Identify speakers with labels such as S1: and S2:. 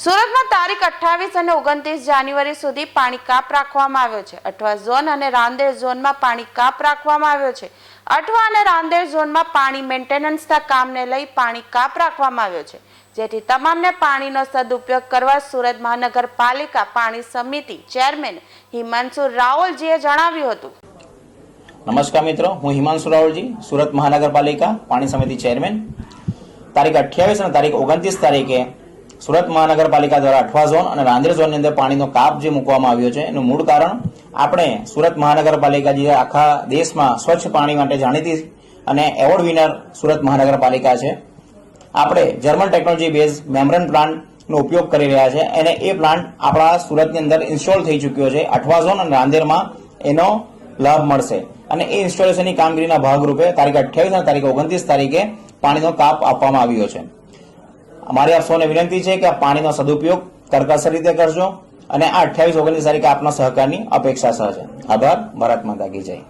S1: સુરતમાં તારીખ અઠ્ઠાવીસ અને ઓગણત્રીસ જાન્યુઆરી સુધી પાણી કાપ રાખવામાં આવ્યો છે. અઠવા ઝોન અને રાંદેર ઝોનમાં પાણી કાપ રાખવામાં આવ્યો છે. અઠવા અને રાંદેર ઝોનમાં પાણી મેન્ટેનન્સના કામને લઈ પાણી કાપ રાખવામાં આવ્યો છે. જેથી તમામને પાણીનો સદુપયોગ કરવા સુરત મહાનગરપાલિકા પાણી સમિતિ ચેરમેન હિમાંશુ રાવલજીએ જણાવ્યું હતું.
S2: નમસ્કાર મિત્રો, હું હિમાંશુ રાવલજી, સુરત મહાનગરપાલિકા પાણી સમિતિ ચેરમેન. તારીખ અઠ્યાવીસ અને તારીખ ઓગણત્રીસ તારીખે સુરત મહાનગરપાલિકા દ્વારા અઠવા ઝોન અને રાંદેર ઝોનની અંદર પાણીનો કાપ જે મૂકવામાં આવ્યો છે, એનું મૂળ કારણ આપણે સુરત મહાનગરપાલિકા જે આખા દેશમાં સ્વચ્છ પાણી માટે જાણીતી અને એવોર્ડ વિનર સુરત મહાનગરપાલિકા છે. આપણે જર્મન ટેકનોલોજી બેઝ મેમરન પ્લાન્ટનો ઉપયોગ કરી રહ્યા છે. અને એ પ્લાન્ટ આપણા સુરતની અંદર ઇન્સ્ટોલ થઈ ચૂક્યો છે. અઠવા ઝોન અને રાંદેરમાં એનો લાભ મળશે. અને એ ઇન્સ્ટોલેશનની કામગીરીના ભાગરૂપે તારીખ અઠ્યાવીસ અને તારીખ ઓગણત્રીસ તારીખે પાણીનો કાપ આપવામાં આવ્યો છે. અમારી આપ સૌને વિનંતી છે કે આ પાણીનો સદુપયોગ કરકસર રીતે કરજો અને આ અઠ્યાવીસ ઓગણીસ તારીખે આપના સહકારની અપેક્ષા સહ છે આભાર. ભારત માતા કી જય.